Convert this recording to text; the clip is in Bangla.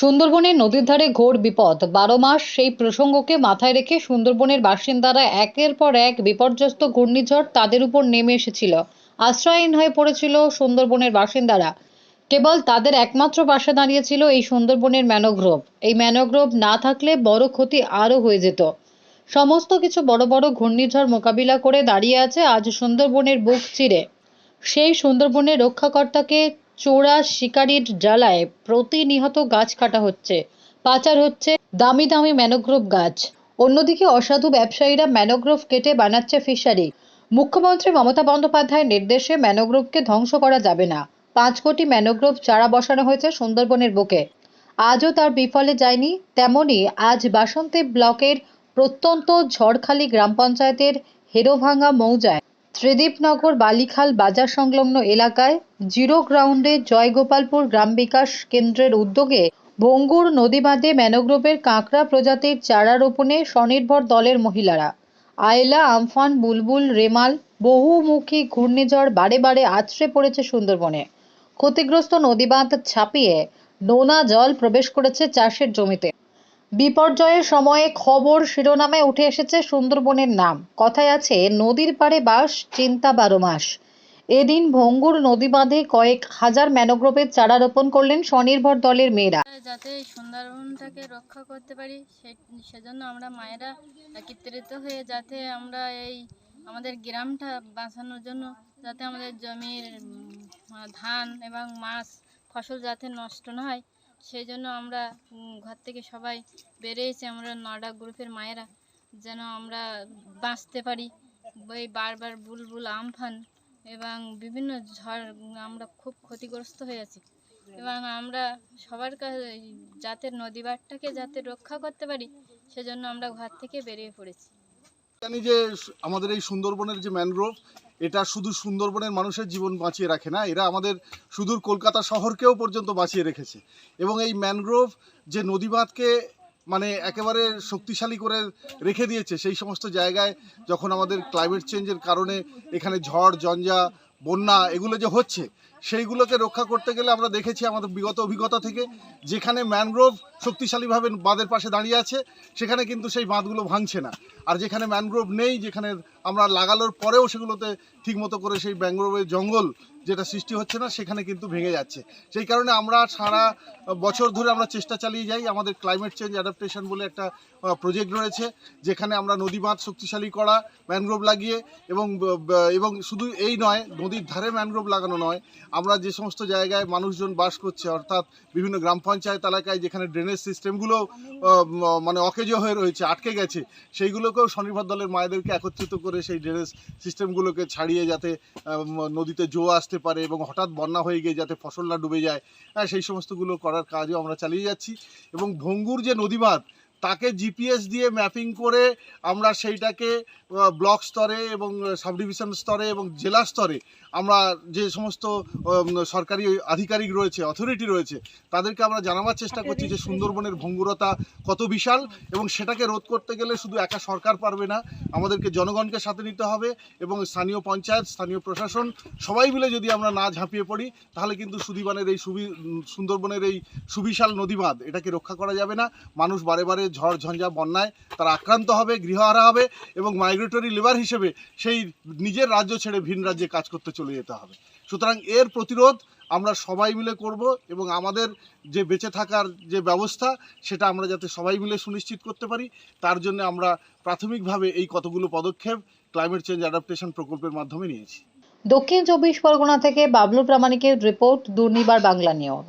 সুন্দরবনের নদীর ধারে ঘোর বিপদ। বারো মাস সেই প্রসঙ্গকে মাথায় রেখে সুন্দরবনের বাসিন্দারা একের পর এক বিপর্যস্ত ঘূর্ণিঝড় তাদের উপর নেমে এসেছিল। আশ্রয়হীন হয়ে পড়েছিল সুন্দরবনের বাসিন্দারা। কেবল তাদের একমাত্র পাশে দাঁড়িয়েছিল এই সুন্দরবনের ম্যানোগ্রোভ। এই ম্যানোগ্রোভ না থাকলে বড় ক্ষতি আরও হয়ে যেত। সমস্ত কিছু বড় বড় ঘূর্ণিঝড় মোকাবিলা করে দাঁড়িয়ে আছে আজ সুন্দরবনের বুক চিরে। সেই সুন্দরবনের রক্ষাকর্তাকে চোরা শিকারির জ্বালায় প্রতিনিহত গাছ কাটা হচ্ছে। পাচার হচ্ছে দামি দামি ম্যানোগ্রোভ গাছ। অন্যদিকে অসাধু ব্যবসায়ীরা ম্যানোগ্রোভ কেটে বানাচ্ছে ফিশারি। মুখ্যমন্ত্রী মমতা বন্দ্যোপাধ্যায়ের নির্দেশে ম্যানোগ্রোভকে ধ্বংস করা যাবে না। পাঁচ কোটি ম্যানোগ্রোভ চারা বসানো হয়েছে সুন্দরবনের বুকে। আজও তার বিফলে যায়নি, তেমনি আজ বাসন্তী ব্লকের প্রত্যন্ত ঝড়খালি গ্রাম পঞ্চায়েতের হেরোভাঙ্গা মৌজায় ত্রিদীপনগর বালিখাল বাজার সংলগ্ন এলাকায় জিরো গ্রাউন্ডে জয়গোপালপুর গ্রাম বিকাশ কেন্দ্রের উদ্যোগে ভঙ্গুর নদী বাঁধে ম্যানোগ্রোভের কাঁকড়া প্রজাতির চারা রোপণে স্বনির্ভর দলের মহিলারা। আয়লা, আমফান, বুলবুল, রেমাল বহুমুখী ঘূর্ণিঝড় বারে বারে আছড়ে পড়েছে সুন্দরবনে। ক্ষতিগ্রস্ত নদীবাঁধ ছাপিয়ে নোনা জল প্রবেশ করেছে চাষের জমিতে। বিপর্যয়ের সময়ে খবর শিরোনামে উঠে এসেছে সুন্দরবনের নাম। কথায় আছে, নদীর পাড়ে বাস, চিন্তা বারো মাস। এদিন ভঙ্গুর নদী বাঁধে কয়েক হাজার ম্যানোগ্রোভের চারা রোপণ করলেন স্বনির্ভর দলের মেয়েরা। যাতে সুন্দরবনটাকে রক্ষা করতে পারি সেজন্য আমরা মায়েরা একত্রিত হয়ে যাতে আমরা এই আমাদের গ্রামটা বাঁচানোর জন্য যাতে আমাদের জমির ধান এবং মাছ, ফসল যাতে নষ্ট না হয় সেই জন্য আমরা ঘর থেকে সবাই বেরিয়েছি, আমরা নডা গ্রুপের মায়েরা, যেন আমরা বাঁচতে পারি। ওই বারবার বুলবুল, আমফান এবং বিভিন্ন ঝড়, আমরা খুব ক্ষতিগ্রস্ত হয়ে আছি। এবং আমরা সবার কাছে যাতে নদী বাটটাকে যাতে রক্ষা করতে পারি, সেজন্য আমরা ঘর থেকে বেরিয়ে পড়েছি। জানি যে আমাদের এই সুন্দরবনের যে ম্যানগ্রোভ, এটা শুধু সুন্দরবনের মানুষের জীবন বাঁচিয়ে রাখে না, এরা আমাদের সুদূর কলকাতা শহরকেও পর্যন্ত বাঁচিয়ে রেখেছে। এবং এই ম্যানগ্রোভ যে নদীবাঁধকে মানে একেবারে শক্তিশালী করে রেখে দিয়েছে, সেই সমস্ত জায়গায় যখন আমাদের ক্লাইমেট চেঞ্জের কারণে এখানে ঝড়, জঞ্জা, বন্যা এগুলো যে হচ্ছে, সেইগুলোকে রক্ষা করতে গেলে আমরা দেখেছি আমাদের বিগত অভিজ্ঞতা থেকে, যেখানে ম্যানগ্রোভ শক্তিশালীভাবে বাঁধের পাশে দাঁড়িয়ে আছে, সেখানে কিন্তু সেই বাঁধগুলো ভাঙছে না। আর যেখানে ম্যানগ্রোভ নেই, যেখানে আমরা লাগানোর পরেও সেগুলোতে ঠিকমতো করে সেই ম্যানগ্রোভের জঙ্গল যেটা সৃষ্টি হচ্ছে না, সেখানে কিন্তু ভেঙে যাচ্ছে। সেই কারণে আমরা সারা বছর ধরে আমরা চেষ্টা চালিয়ে যাই, আমাদের ক্লাইমেট চেঞ্জ অ্যাডাপ্টেশন বলে একটা প্রজেক্ট রয়েছে, যেখানে আমরা নদী বাঁধ শক্তিশালী করা ম্যানগ্রোভ লাগিয়ে এবং এবং শুধু এই নয়, নদীর ধারে ম্যানগ্রোভ লাগানো নয়, আমরা যে সমস্ত জায়গায় মানুষজন বাস করছে, অর্থাৎ বিভিন্ন গ্রাম পঞ্চায়েত এলাকায় যেখানে ড্রেনেজ সিস্টেমগুলো মানে অকেজো হয়ে রয়েছে আটকে গেছে। সেইগুলোকেও স্বনির্ভর দলের মায়েদেরকে একত্রিত করে সেই ড্রেনেজ সিস্টেমগুলোকে ছাড়িয়ে যাতে নদীতে জো আসতে পারে এবং হঠাৎ বন্যা হয়ে গিয়ে যাতে ফসল না ডুবে যায় হ্যাঁ সেই সমস্তগুলো করার কাজও আমরা চালিয়ে যাচ্ছি। এবং ভঙ্গুর যে নদীবাঁধ তাকে জিপিএস দিয়ে ম্যাপিং করে আমরা সেইটাকে ব্লক স্তরে এবং সাবডিভিশন স্তরে এবং জেলা স্তরে আমরা যে সমস্ত সরকারি আধিকারিক রয়েছে অথরিটি রয়েছে, তাদেরকে আমরা জানাবার চেষ্টা করছি যে সুন্দরবনের ভঙ্গুরতা কত বিশাল এবং সেটাকে রোধ করতে গেলে শুধু একা সরকার পারবে না, আমাদেরকে জনগণকে সাথে নিতে হবে এবং স্থানীয় পঞ্চায়েত, স্থানীয় প্রশাসন সবাই মিলে যদি আমরা না ঝাঁপিয়ে পড়ি, তাহলে কিন্তু সুদীবানের এই সুবি, সুন্দরবনের এই সুবিশাল নদীবাঁধ এটাকে রক্ষা করা যাবে না। মানুষ বারে বারে ঝড় ঝঞ্ঝা বন্যায় তারা আক্রান্ত হবে, গৃহহারা হবে এবং মাইগ্রেটরি লেবার হিসেবে সেই নিজের রাজ্য ছেড়ে ভিন রাজ্যে কাজ করতে চলে যেতে হবে। সুতরাং এর প্রতিরোধ আমরা সবাই মিলে করব এবং আমাদের যে বেঁচে থাকার যে ব্যবস্থা, সেটা আমরা যাতে সবাই মিলে সুনিশ্চিত করতে পারি, তার জন্য আমরা প্রাথমিকভাবে এই কতগুলো পদক্ষেপ ক্লাইমেট চেঞ্জ অ্যাডাপ্টেশন প্রকল্পের মাধ্যমে নিয়েছি। দক্ষিণ চব্বিশ পরগনা থেকে বাবলু প্রামাণিকের রিপোর্ট, দুর্নিবার বাংলা নিউজ।